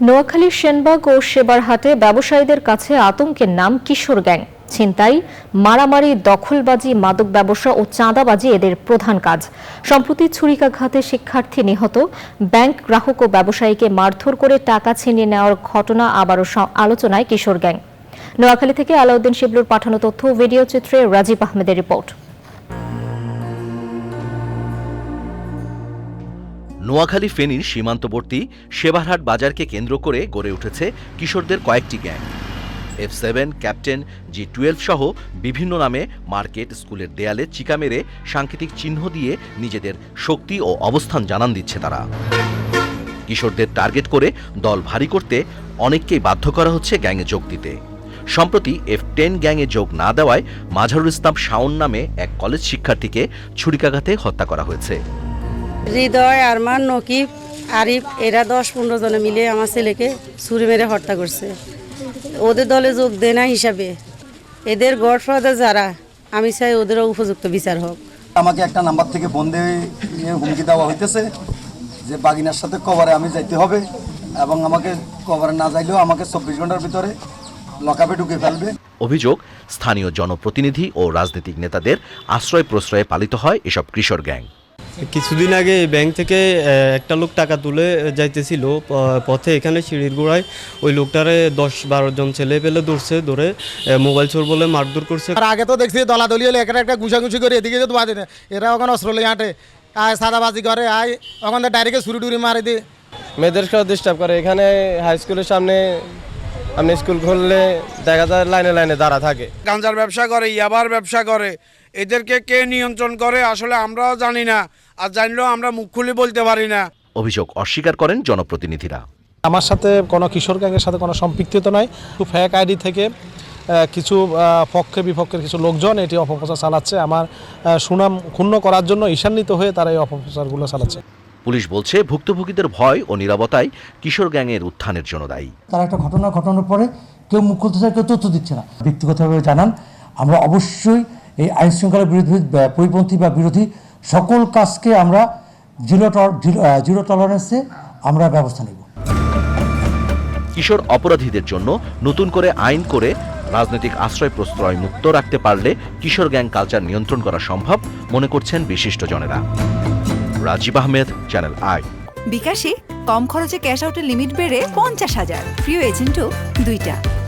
নোয়াখালীর সেনবাগ ও সেবারহাটে ব্যবসায়ীদের কাছে আতঙ্কের নাম কিশোর গ্যাং। ছিনতাই, মারামারি, দখলবাজি, মাদক ব্যবসা ও চাঁদাবাজি এদের প্রধান কাজ। সম্প্রতি ছুরিকাঘাতে শিক্ষার্থী নিহত। ব্যাংক গ্রাহক ও ব্যবসায়ীকে মারধর করে টাকা ছিনিয়ে নেওয়ার ঘটনা আবারও আলোচনায় কিশোর গ্যাং। নোয়াখালী থেকে আলাউদ্দিন শিবলুর পাঠানো তথ্য ভিডিও চিত্রে রাজীব আহমেদের রিপোর্ট। নোয়াখালী ফেনীর সীমান্তবর্তী সেবারহাট বাজারকে কেন্দ্র করে গড়ে উঠেছে কিশোরদের কয়েকটি gang. F seven captain, G twelve সহ বিভিন্ন নামে মার্কেট, স্কুলের দেয়ালে চিকা মেরে সাংকেতিক চিহ্ন দিয়ে নিজেদের শক্তি ও অবস্থান জানান দিচ্ছে তারা। কিশোরদের টার্গেট করে দল ভারী করতে অনেককেই বাধ্য করা হচ্ছে গ্যাংয়ে যোগ দিতে। সম্প্রতি এফ টেন গ্যাংয়ে যোগ না দেওয়ায় মাঝারুল ইসলাম শাওন নামে এক কলেজ শিক্ষার্থীকে ছুরিকাঘাতে হত্যা করা হয়েছে। হৃদয় আরমান নকিব আরিফ এরা দশ পনেরো জনে মিলে আমার ছেলেকে ছুরি মেরে হত্যা করছে। ওদের দলে যোগ দেয় না হিসাবে। এদের গডফাদার যারা আমি চাই ওদেরও উপযুক্ত বিচার হোক। আমাকে একটা নাম্বার থেকে বন্ধে নিয়ে হুমকি দেওয়া হইতেছে যে বাগিনার সাথে কভারে আমি যাইতে হবে এবং আমাকে কভারে না যাইলেও আমাকে চব্বিশ ঘণ্টার ভিতরে লকাপে ঢুকে ফেলবে। অভিযোগ স্থানীয় জনপ্রতিনিধি ও রাজনৈতিক নেতাদের আশ্রয় প্রশ্রয়ে পালিত হয় এসব কিশোর গ্যাং। কিছুদিন আগে এই ব্যাংক থেকে একটা লোক টাকা তুলে যাইতেছিল প- পথে এখানে সিঁড়ির গোড়ায়। ওই লোকটারে দশ বারো জন ছেলে পেলে ধরছে ধরে মোবাইল চোর বলে মারধর করছে। আর আগে তো দেখছি দলাদলি হলে একটা একটা ঘুষাঘুষি করে এদিকে তো বাদে না এরা ওখানে অস্ত্র লিয়ে হাঁটে। আয় সাদাবাজি করে আয় ওখানে ডাইরেক্ট ছুরি টুরি মারি দিয়ে মেয়েদেরকেও ডিস্টার্ব করে। এখানে হাই স্কুলের সামনে আপনি স্কুল খুললে দেখা যায় লাইনে লাইনে দাঁড়া থাকে। গাঞ্জার ব্যবসা করে ইয়াবার ব্যবসা করে। এদেরকে কে নিয়ন্ত্রণ করে আসলে আমরাও জানি না। আর জানলেও আমরা মুখ খুলে বলতে পারি না। অভিযোগ অস্বীকার করেন জনপ্রতিনিধিরা। আমার সাথে কোনো কিশোর গ্যাংয়ের সাথে কোনো সম্পৃক্ততা নাই। ফ্যাক আইডি থেকে কিছু পক্ষে বিপক্ষের কিছু লোকজন এটি অপপ্রচার চালাচ্ছে। আমার সুনাম ক্ষুণ্ণ করার জন্য ঈশান্বিত হয়ে তারা এই অপপ্রচারগুলো চালাচ্ছে। পুলিশ বলছে ভুক্তভোগীদের ভয় ও নিরাপত্তায় কিশোর গ্যাংয়ের উত্থানের জন্য দায়ী। তারা একটা ঘটনা ঘটানোর পরে কেউ মুখ খুলতে চায় কেউ তথ্য দিচ্ছে না। ব্যক্তিগতভাবে জানান আমরা অবশ্যই এই আইন শৃঙ্খলা বিরোধী পরিপন্থী বা বিরোধী সকল কাজকে আমরা জিরো জিরো- টলারেন্সে আমরা ব্যবস্থা নেব। কিশোর অপরাধীদের জন্য নতুন করে আইন করে রাজনৈতিক আশ্রয় প্রশ্রয় মুক্ত রাখতে পারলে কিশোর গ্যাং কালচার নিয়ন্ত্রণ করা সম্ভব মনে করছেন বিশিষ্টজনেরা। রাজীব আহমেদ চ্যানেল আই বিকাশে কম খরচে ক্যাশ আউটের লিমিট বেড়ে পঞ্চাশ হাজার। প্রিয় এজেন্টও দুইটা।